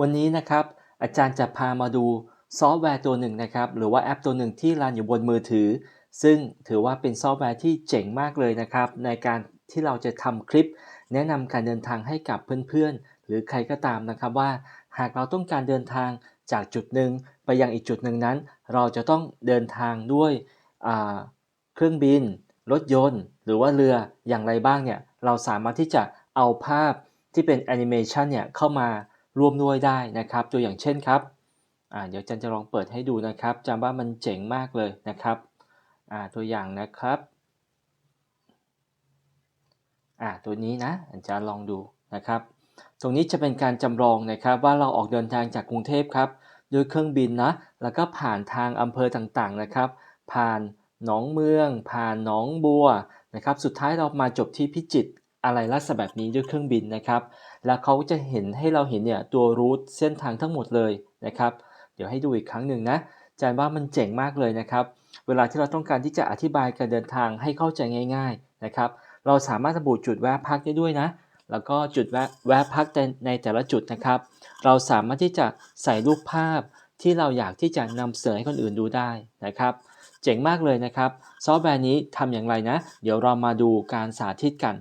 วันนี้นะครับอาจารย์จะพามาดูซอฟต์แวร์ตัวหนึ่งนะครับหรือว่าแอปตัวหนึ่งที่รันอยู่บนมือถือ ซึ่งถือว่าเป็นซอฟต์แวร์ที่เจ๋งมากเลยนะครับ ในการที่เราจะทำคลิป แนะนำการเดินทางให้กับเพื่อนๆ หรือใครก็ตามนะครับว่า หากเราต้องการเดินทางจากจุดหนึ่งไปยังอีกจุดหนึ่งนั้น เราจะต้องเดินทางด้วยเครื่องบิน รถยนต์ หรือว่าเรืออย่างไรบ้างเนี่ยเราสามารถที่จะเอาภาพที่เป็นแอนิเมชันเนี่ยเข้ามา ร่วมด้วยได้นะครับ ตัวอย่างเช่นครับเดี๋ยวจันจะลองเปิดให้ดูนะครับจำว่ามันเจ๋งมากเลยนะครับตัวอย่างนะครับตัวนี้นะอาจารย์ลองดูนะครับ ตรงนี้จะเป็นการจำลองนะครับว่าเราออกเดินทางจากกรุงเทพครับด้วยเครื่องบินนะแล้วก็ผ่านทางอำเภอต่างๆนะครับ ผ่านหนองเมือง ผ่านหนองบัวนะครับ สุดท้ายเรามาจบที่พิจิตรอะไรลักษณะแบบนี้ด้วยเครื่องบินนะครับ แล้วเขาจะเห็นให้เราเห็นเนี่ยตัวรูทเส้นทางทั้งหมดเลยนะครับ เดี๋ยวให้ดูอีกครั้งหนึ่งนะจานว่ามันเจ๋งมากเลยนะครับ เวลาที่เราต้องการที่จะอธิบายการเดินทางให้เข้าใจง่าย ๆนะครับ เราสามารถระบุจุดแวะพักได้ด้วยนะ แล้วก็จุดแวะแวะพักในแต่ละจุดนะครับ เราสามารถที่จะใส่รูปภาพที่เราอยากที่จะนำเสนอให้คนอื่นดูได้นะครับ เจ๋งมากเลยนะครับ ซอฟต์แวร์นี้ทำอย่างไรนะ เดี๋ยวเรามาดูการสาธิตกัน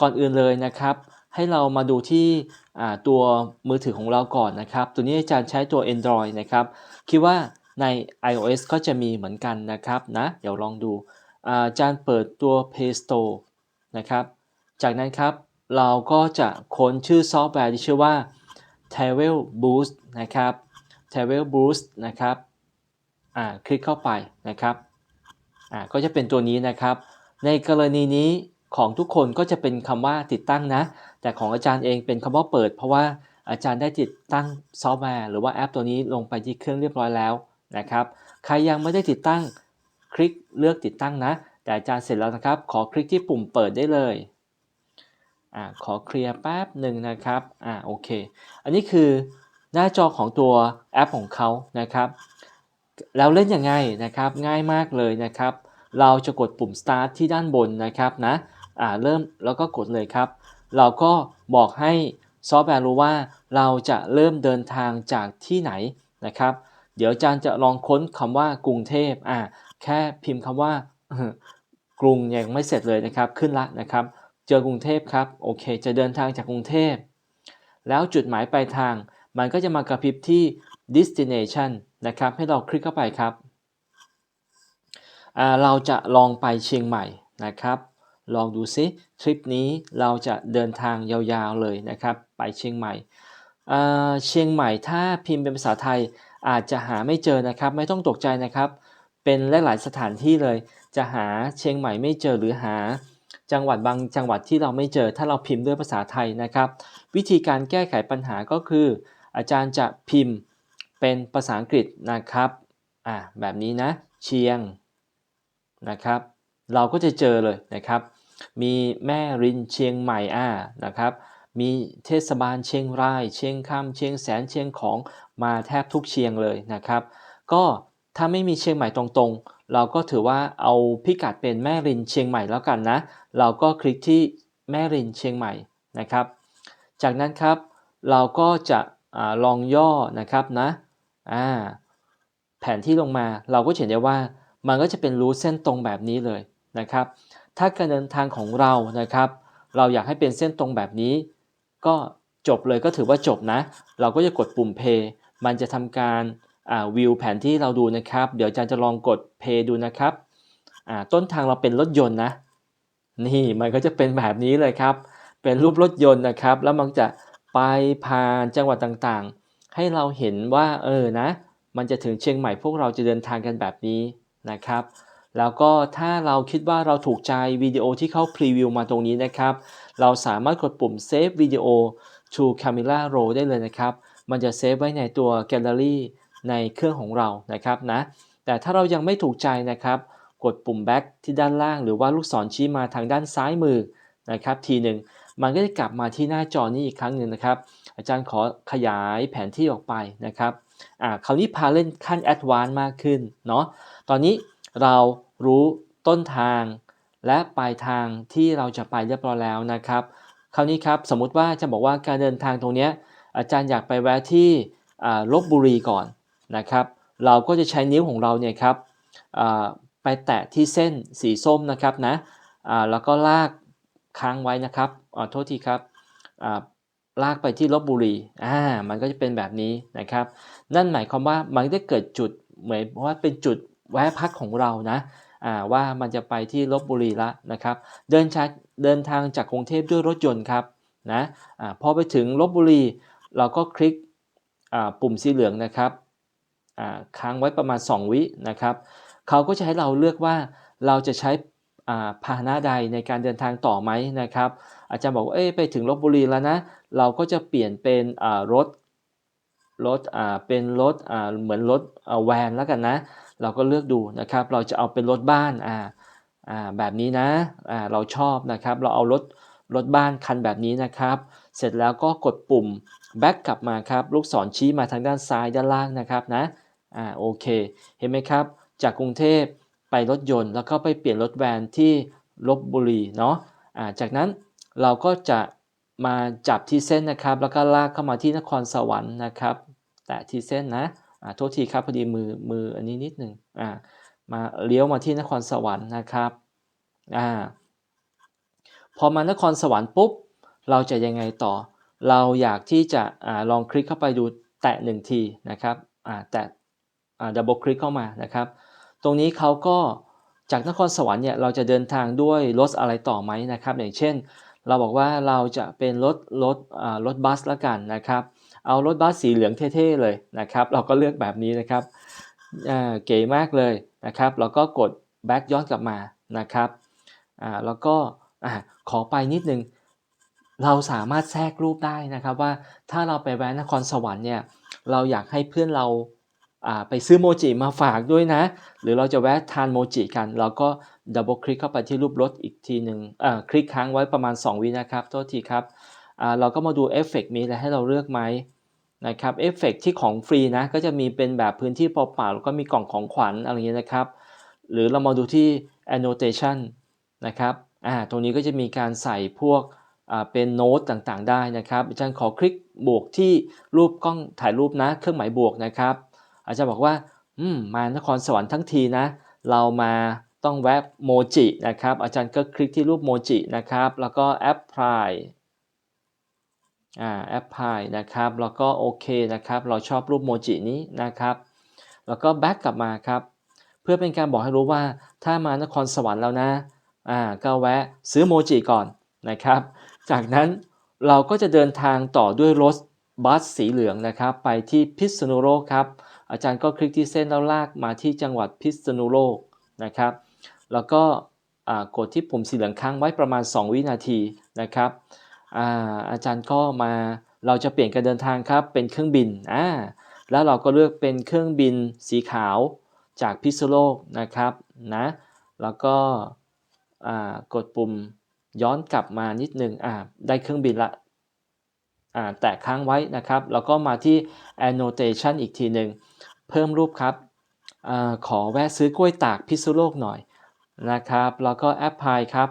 ก่อนอื่นเลยนะครับ ให้เรามาดูที่ตัวมือถือของเราก่อนนะครับ ตัวนี้อาจารย์ใช้ตัว Android นะครับ คิดว่าใน iOS ก็จะมีเหมือนกันนะครับนะเดี๋ยวลองดูอาจารย์เปิดตัว Play Store นะครับ จากนั้นครับเราก็จะค้นชื่อซอฟต์แวร์ที่ชื่อว่า Travel Boost นะครับ Travel Boost นะครับอ่าคลิกเข้าไปนะครับอ่าก็จะเป็นตัวนี้นะครับ ในกรณีนี้ ของทุกคนก็จะเป็นคำว่าติดตั้งนะ แต่ของอาจารย์เองเป็นคำว่าเปิด เพราะว่าอาจารย์ได้ติดตั้งซอฟต์แวร์หรือว่าแอปตัวนี้ลงไปที่เครื่องเรียบร้อยแล้วนะครับ ใครยังไม่ได้ติดตั้งคลิกเลือกติดตั้งนะ แต่อาจารย์เสร็จแล้วนะครับ ขอคลิกที่ปุ่มเปิดได้เลยอ่าขอเคลียร์แป๊บหนึ่งนะครับอ่าโอเค อันนี้คือหน้าจอของตัวแอปของเขานะครับแล้วเล่นยังไงนะครับง่ายมากเลยนะครับ เราจะกดปุ่ม start ที่ด้านบนนะครับนะ อ่าเริ่มแล้วก็กดเลยครับ เราก็บอกให้ซอฟต์แวร์รู้ว่าเราจะเริ่มเดินทางจากที่ไหนนะครับ เดี๋ยวอาจารย์จะลองค้นคำว่ากรุงเทพอ่าแค่พิมพ์คำว่ากรุงยังไม่เสร็จเลยนะครับขึ้นละนะครับ เจอกรุงเทพครับโอเค จะเดินทางจากกรุงเทพ แล้วจุดหมายปลายทาง มันก็จะมากระพริบที่ destination นะครับ ให้เราคลิกเข้าไปครับ เราจะลองไปเชียงใหม่นะครับ ลองดูซิทริปนี้เราจะเดินทางยาวๆเลยนะครับ ไปเชียงใหม่เชียงใหม่ถ้าพิมพ์เป็นภาษาไทยอาจจะหาไม่เจอนะครับ ไม่ต้องตกใจนะครับ เป็นหลายๆสถานที่เลย จะหาเชียงใหม่ไม่เจอหรือหา จังหวัดบางจังหวัดที่เราไม่เจอ ถ้าเราพิมพ์ด้วยภาษาไทยนะครับ วิธีการแก้ไขปัญหาก็คือ อาจารย์จะพิมพ์เป็นภาษาอังกฤษนะครับอ่าแบบนี้นะ เชียงนะครับ เราก็จะเจอเลยนะครับ มีแม่รินเชียงใหม่อ่านะครับ มีเทศบาลเชียงราย เชียงคำเชียงแสนเชียงของมาแทบทุกเชียงเลยนะครับ ก็ถ้าไม่มีเชียงใหม่ตรงๆ เราก็ถือว่าเอาพิกัดเป็นแม่รินเชียงใหม่แล้วกันนะ เราก็คลิกที่แม่รินเชียงใหม่นะครับ จากนั้นครับเราก็จะอลองย่อนะครับนะแผนที่ลงมาเราก็เห็นได้ว่ามันก็จะเป็นรูเส้นตรงแบบนี้เลยนะครับ ถ้าการเดินทางของเรานะครับ เราอยากให้เป็นเส้นตรงแบบนี้ ก็จบเลยก็ถือว่าจบนะ เราก็จะกดปุ่ม Play มันจะทำการวิวแผนที่เราดูนะครับ เดี๋ยวอาจารย์จะลองกด Play ดูนะครับ ต้นทางเราเป็นรถยนต์นะ นี่มันก็จะเป็นแบบนี้เลยครับ เป็นรูปรถยนต์นะครับ แล้วมันจะไปผ่านจังหวัดต่างๆ ให้เราเห็นว่าเออนะ มันจะถึงเชียงใหม่พวกเราจะเดินทางกันแบบนี้นะครับ แล้วก็ถ้าเราคิดว่าเราถูกใจวิดีโอที่เขาพรีวิวมาตรงนี้นะครับ เราสามารถกดปุ่ม Save Video to Camera Roll ได้เลยนะครับ มันจะเซฟไว้ในตัวแกลเลอรี่ในเครื่องของเรานะครับนะ แต่ถ้าเรายังไม่ถูกใจนะครับ กดปุ่ม Back ที่ด้านล่าง หรือว่าลูกศรชี้มาทางด้านซ้ายมือนะครับทีหนึ่งมันก็จะกลับมาที่หน้าจอนี้อีกครั้งหนึ่งนะครับ อาจารย์ขอขยายแผนที่ออกไปนะครับอ่าคราวนี้พาเล่นขั้นแอดวานซ์มากขึ้นเนาะตอนนี้เรา รู้ต้นทาง และปลายทางที่เราจะไปเรียบร้อยแล้วนะครับ คราวนี้ครับสมมุติว่าจะบอกว่าการเดินทางตรงนี้อาจารย์อยากไปแวะที่ลบบุรีก่อนนะครับ เราก็จะใช้นิ้วของเราเนี่ยครับไปแตะที่เส้นสีส้มนะครับนะแล้วก็ลากค้างไว้นะครับอ่าโทษทีครับลากไปที่ลบบุรีอ่ามันก็จะเป็นแบบนี้นะครับ นั่นหมายความว่ามันได้เกิดจุดเหมือนว่าเป็นจุดแวะพักของเรานะ ว่ามันจะไปที่ลบบุรีละนะครับเดินชาเดินทางจากกรุงเทพด้วยรถยนต์ครับนะอาพอไปถึงลบบุรี เราก็คลิกปุ่มสีเหลืองนะครับค้างไว้ประมาณ 2 วินะครับเขาก็จะให้เราเลือกว่าเราจะใช้พาหนะใดในการเดินทางต่อไหมนะครับ อาจารย์บอกว่าเอ้ไปถึงลบบุรีแล้วนะ เราก็จะเปลี่ยนเป็นรถรถเป็นรถเหมือนรถแวนแล้วกันนะ เราก็เลือกดูนะครับ เราจะเอาเป็นรถบ้านอ่าอ่าแบบนี้นะอ่าเราชอบนะครับ เราเอารถรถบ้านคันแบบนี้นะครับ เสร็จแล้วก็กดปุ่ม back กลับมาครับ ลูกศรชี้มาทางด้านซ้ายด้านล่างนะครับนะอ่าโอเค เห็นไหมครับ จากกรุงเทพไปรถยนต์ แล้วก็ไปเปลี่ยนรถแวนที่ลบบุรีเนาะอ่าจากนั้นเราก็จะมาจับที่เส้นนะครับ แล้วก็ลากเข้ามาที่นครสวรรค์นะครับ แตะที่เส้นนะ อ่าโทษทีครับพอดีมือมืออันนี้นิดหนึ่งอ่ามาเลี้ยวมาที่นครสวรรค์นะครับอ่าพอมานครสวรรค์ปุ๊บเราจะยังไงต่อ เราอยากที่จะอ่าลองคลิกเข้าไปดูแตะหนึ่งทีนะครับอ่าแตะดับเบิลคลิกเข้ามานะครับ ตรงนี้เขาก็จากนครสวรรค์เนี่ยเราจะเดินทางด้วยรถอะไรต่อไหมนะครับ อย่างเช่น เราบอกว่าเราจะเป็นรถรถอ่ารถบัสละกันนะครับ เอารถบัสสีเหลืองเท่ๆเลยนะครับ เราก็เลือกแบบนี้นะครับเก๋มากเลยนะครับ แล้วก็กด back ย้อนกลับมานะครับแล้วก็ขอไปนิดนึง เราสามารถแทรกรูปได้นะครับว่าถ้าเราไปแวะนครสวรรค์เนี่ยเราอยากให้เพื่อนเราไปซื้อโมจิมาฝากด้วยนะ หรือเราจะแวะทานโมจิกัน เราก็ดับเบิลคลิกเข้าไปที่รูปรถอีกทีหนึ่งคลิกค้างไว้ประมาณ 2 วินะครับโทษทีครับเราก็มาดูเอฟเฟกมีอะไรให้เราเลือกไหม นะครับเอฟเฟกที่ของฟรีนะก็จะมีเป็นแบบพื้นที่เปล่าๆแล้วก็มีกล่องของขวัญอะไรเงี้ยนะครับ หรือเรามาดูที่ annotation นะครับอ่าตรงนี้ก็จะมีการใส่พวกอ่าเป็นโน้ตต่างๆ ได้นะครับอาจารย์ขอคลิกบวกที่รูปกล้องถ่ายรูปนะ เครื่องหมายบวกนะครับ อาจารย์บอกว่าอืมมานครสวรรค์ทั้งทีนะ เรามาต้องแวะโมจินะครับอาจารย์ก็คลิกที่รูปโมจินะครับแล้วก็แอปพลาย อ่าแอปพลายนะครับ แล้วก็โอเคนะครับ เราชอบรูปโมจินี้นะครับ แล้วก็แบ็กกลับมาครับ เพื่อเป็นการบอกให้รู้ว่าถ้ามานครสวรรค์แล้วนะอ่าก็แวะซื้อโมจิก่อนนะครับ จากนั้นเราก็จะเดินทางต่อด้วยรถบัสสีเหลืองนะครับ ไปที่พิษณุโลกครับ อาจารย์ก็คลิกที่เส้นแล้วลากมาที่จังหวัดพิษณุโลกนะครับ แล้วก็อ่ากดที่ปุ่มสีเหลืองค้างไว้ประมาณ 2 วินาทีนะครับ อาอาจารย์ก็มาเราจะเปลี่ยนการเดินทางครับเป็นเครื่องบินอ่าแล้วเราก็เลือกเป็นเครื่องบินสีขาวจากพิษโลกนะครับนะแล้วก็กดปุ่มย้อนกลับมานิดนึงอ่าได้เครื่องบินละอ่าแตะค้างไว้นะครับ แล้วก็มาที่ annotation อีกทีหนึ่งเพิ่มรูปครับอาขอแวะซื้อกล้วยตากพิษโลกหน่อยนะครับ แล้วก็ apply ครับ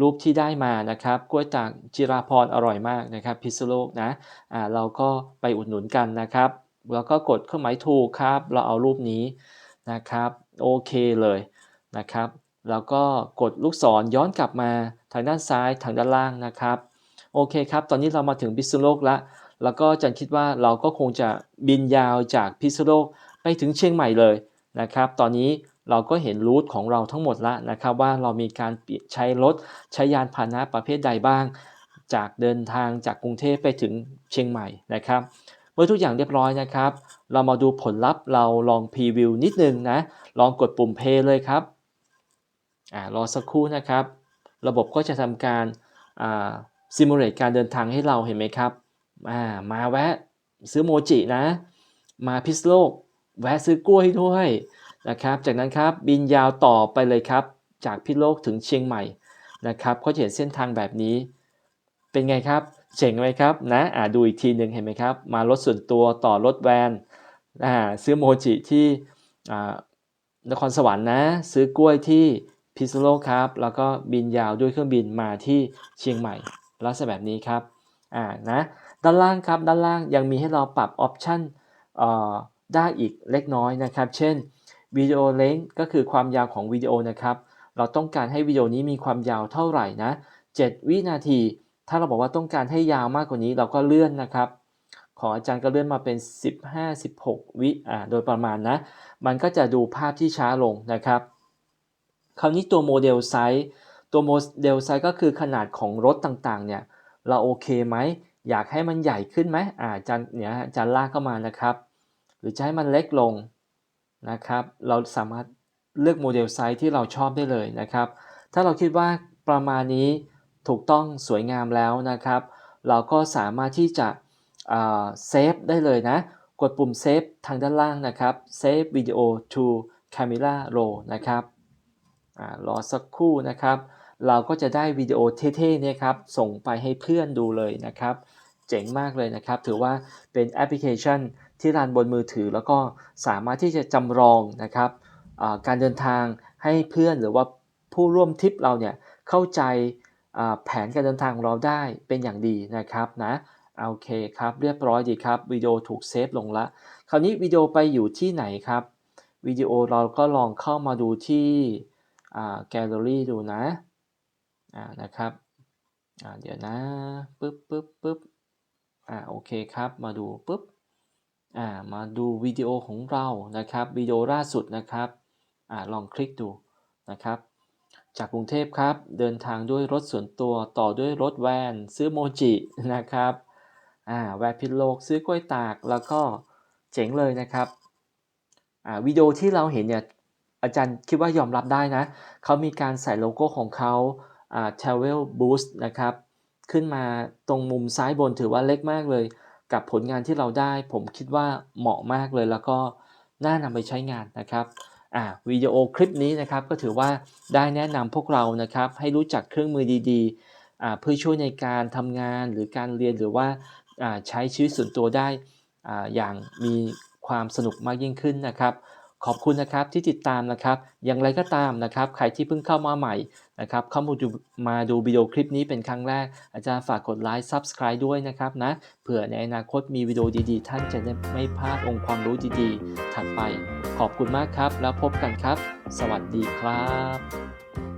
รูปที่ได้มานะครับกล้วยตากจิราพรอร่อยมากนะครับพิษณุโลกนะอ่าเราก็ไปอุดหนุนกันนะครับ แล้วก็กดเครื่องหมายถูกครับ เราเอารูปนี้นะครับโอเคเลยนะครับแล้วก็กดลูกศรย้อนกลับมาทางด้านซ้ายทางด้านล่างนะครับโอเคครับ ตอนนี้เรามาถึงพิษณุโลกแล้วแล้วก็จันคิดว่าเราก็คงจะบินยาวจากพิษณุโลกไปถึงเชียงใหม่เลยนะครับ ตอนนี้ เราก็เห็นรูทของเราทั้งหมดแล้วนะครับว่าเรามีการใช้รถใช้ยานพาหนะประเภทใดบ้าง จากเดินทางจากกรุงเทพไปถึงเชียงใหม่นะครับ เมื่อทุกอย่างเรียบร้อยนะครับ เรามาดูผลลัพธ์เราลองพรีวิวนิดนึงนะลองกดปุ่ม play เลยครับอ่ารอสักครู่นะครับ ระบบก็จะทำการอ่าซิมูเลตการเดินทางให้เราเห็นไหมครับอ่ามาแวะซื้อโมจินะ มาพิษโลก แวะซื้อกล้วยด้วย นะครับ จากนั้นครับบินยาวต่อไปเลยครับ จากพิษโลกถึงเชียงใหม่นะครับก็จะเห็นเส้นทางแบบนี้ เป็นไงครับเจ๋งไหมครับนะอ่าดูอีกทีหนึ่งเห็นไหมครับ มารถส่วนตัวต่อรถแวนอ่าซื้อโมจิที่อ่านครสวรรค์นะ ซื้อกล้วยที่พิษณุโลกครับ แล้วก็บินยาวด้วยเครื่องบินมาที่เชียงใหม่ลักษณะแบบนี้ครับอ่านะด้านล่างครับด้านล่างยังมีให้เราปรับออปชันอ่อได้อีกเล็กน้อยนะครับ เช่น วิดีโอเลนก็คือความยาวของวิดีโอนะครับ เราต้องการให้วิดีโอนี้มีความยาวเท่าไหร่นะ 7 วินาที ถ้าเราบอกว่าต้องการให้ยาวมากกว่านี้เราก็เลื่อนนะครับ ของอาจารย์ก็เลื่อนมาเป็น 15-16 วิอ่าโดยประมาณนะ มันก็จะดูภาพที่ช้าลงนะครับ คราวนี้ตัวโมเดลไซส์ตัวโมเดลไซส์ก็คือขนาดของรถต่างๆ เนี่ย เราโอเคไหม อยากให้มันใหญ่ขึ้นไหมอ่าอาจารย์เนี่ยอาจารย์ลากเข้ามานะครับ หรือจะให้มันเล็กลง นะครับ เราสามารถเลือกโมเดลไซส์ที่เราชอบได้เลยนะครับ ถ้าเราคิดว่าประมาณนี้ถูกต้องสวยงามแล้วนะครับ เราก็สามารถที่จะเซฟได้เลยนะ กดปุ่มเซฟทางด้านล่างนะครับ Save Video to Camera Roll นะครับอรอสักครู่นะครับ เราก็จะได้วิดีโอเท่ๆเนี่ยครับ ส่งไปให้เพื่อนดูเลยนะครับ เจ๋งมากเลยนะครับ ถือว่าเป็นแอปพลิเคชัน ที่รันบนมือถือ แล้วก็สามารถที่จะจำลองนะครับการเดินทางให้เพื่อนหรือว่าผู้ร่วมทริปเราเนี่ยเข้าใจแผนการเดินทางของเราได้เป็นอย่างดีนะครับนะโอเคครับเรียบร้อยดีครับวิดีโอถูกเซฟลงละคราวนี้วิดีโอไปอยู่ที่ไหนครับวิดีโอเราก็ลองเข้ามาดูที่แกลเลอรี่ดูนะนะครับเดี๋ยวนะปึ๊บปึ๊บปึ๊บอ่าโอเคครับมาดูปึ๊บ อ่ามาดูวิดีโอของเรานะครับวิดีโอล่าสุดนะครับอ่าลองคลิกดูนะครับ จากกรุงเทพครับ เดินทางด้วยรถส่วนตัวต่อด้วยรถแวนซื้อโมจินะครับอ่าแวร์พิโลกซื้อกล้วยตากแล้วก็เจ๋งเลยนะครับอ่าวิดีโอที่เราเห็นเนี่ยอาจารย์คิดว่ายอมรับได้นะ เขามีการใส่โลโก้ของเขาอ่า Travel Boost นะครับ ขึ้นมาตรงมุมซ้ายบนถือว่าเล็กมากเลย กับผลงานที่เราได้ ผมคิดว่าเหมาะมากเลยแล้วก็น่านำไปใช้งานนะครับอ่าวิดีโอคลิปนี้นะครับก็ถือว่าได้แนะนำพวกเรานะครับให้รู้จักเครื่องมือดีๆอ่าเพื่อช่วยในการทำงานหรือการเรียนหรือว่าอ่าใช้ชีวิตส่วนตัวได้อ่าอย่างมีความสนุกมากยิ่งขึ้นนะครับ ขอบคุณนะครับที่ติดตามนะครับ อย่างไรก็ตามนะครับ ใครที่เพิ่งเข้ามาใหม่นะครับเข้ามาดูมาดูวิดีโอคลิปนี้เป็นครั้งแรก อาจารย์ฝากกดไลค์ Subscribe ด้วยนะครับนะเผื่อในอนาคตมีวิดีโอดีๆ ท่านจะไม่พลาดองค์ความรู้ดีๆ ถัดไป ขอบคุณมากครับ แล้วพบกันครับ สวัสดีครับ